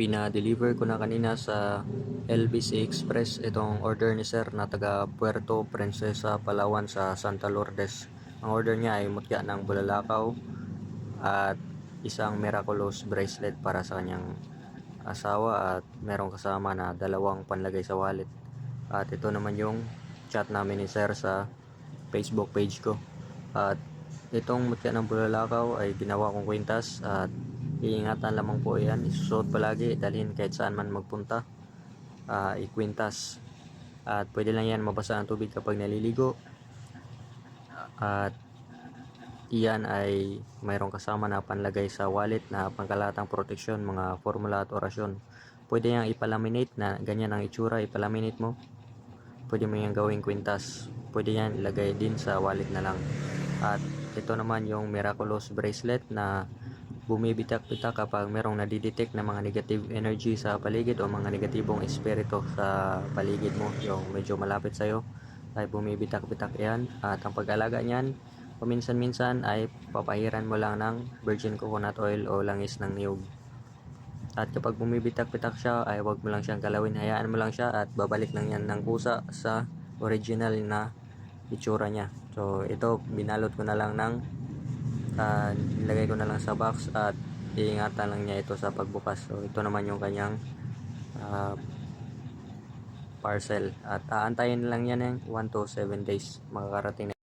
Pina-deliver ko na kanina sa LBC Express itong order ni sir na taga Puerto Princesa, Palawan sa Santa Lourdes. Ang order niya ay mutya ng bulalakaw at isang miraculous bracelet para sa kanyang asawa at merong kasama na dalawang panlagay sa wallet. At ito naman yung chat namin ni sir sa Facebook page ko. At itong mutya ng bulalakaw ay ginawa kong kwintas at iingatan lamang po yan. Isusuot palagi, dalhin kahit saan man magpunta. Ah, ikwintas. At pwede lang yan mabasa ng tubig kapag naliligo. At iyan ay mayroong kasama na panlagay sa wallet na pangkalatang proteksyon, mga formula at orasyon. Pwede yang ipalaminate na ganyan ang itsura, ipalaminate mo. Pwede mo yang gawing kwintas. Pwede yan ilagay din sa wallet na lang. At ito naman yung miraculous bracelet na bumibitak-bitak kapag merong nadidetect na mga negative energy sa paligid o mga negatibong espiritu sa paligid mo, yung medyo malapit sa'yo, ay bumibitak-bitak yan. At ang pag-alaga niyan, paminsan-minsan ay papahiran mo lang ng virgin coconut oil o langis ng niyog. At kapag bumibitak-bitak siya, ay wag mo lang siyang galawin, hayaan mo lang siya at babalik lang yan ng kusa sa original na itsura niya. So, ito, binalot ko na lang ng uh, nilagay ko na lang sa box at iingatan lang niya ito sa pagbukas. So, ito naman yung kanyang ah, parcel. At aantayin lang yan ng 1 to 7 days makakarating na